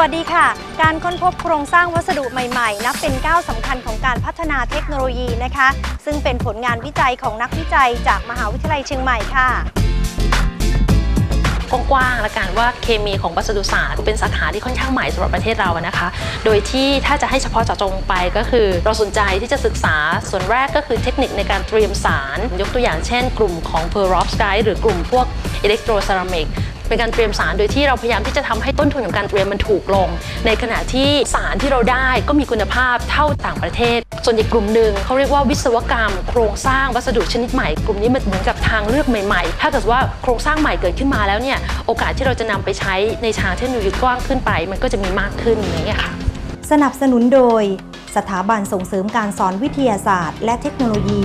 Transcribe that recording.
วัสดีค่ะ การค้นพบโครงสร้างวัสดุใหม่ๆ นับเป็นก้าวสำคัญของการพัฒนาเทคโนโลยีนะคะ ซึ่งเป็นผลงานวิจัยของนักวิจัยจากมหาวิทยาลัยเชียงใหม่ค่ะกว้างๆละกันว่าเคมีของวัสดุศาสตร์เป็นสาขาที่ค่อนข้างใหม่สำหรับประเทศเรานะคะ โดยที่ถ้าจะให้เฉพาะเจาะจงไปก็คือ เราสนใจที่จะศึกษาส่วนแรกก็คือเทคนิคในการเตรียมสาร ยกตัวอย่างเช่น กลุ่มของ perovskite หรือกลุ่มพวก electroceramic เเป็นการเตรียมสารโดยที่เราพยายามที่จะทำให้ต้นทุนของการเตรียมมันถูกลง ในขณะที่สารที่เราได้ก็มีคุณภาพเท่าต่างประเทศ ส่วนอีกกลุ่มหนึ่งเขาเรียกว่าวิศวกรรม โครงสร้างวัสดุชนิดใหม่ กลุ่มนี้มันเหมือนกับทางเลือกใหม่ๆ ถ้าเกิดว่าโครงสร้างใหม่เกิดขึ้นมาแล้วเนี่ยโอกาสที่เราจะนำไปใช้ในทางเทคโนโลยีกว้างขึ้นไป มันก็จะมีมากขึ้นอย่างเงี้ยค่ะสนับสนุนโดย สถาบันส่งเสริมการสอนวิทยาศาสตร์ และเทคโนโลยี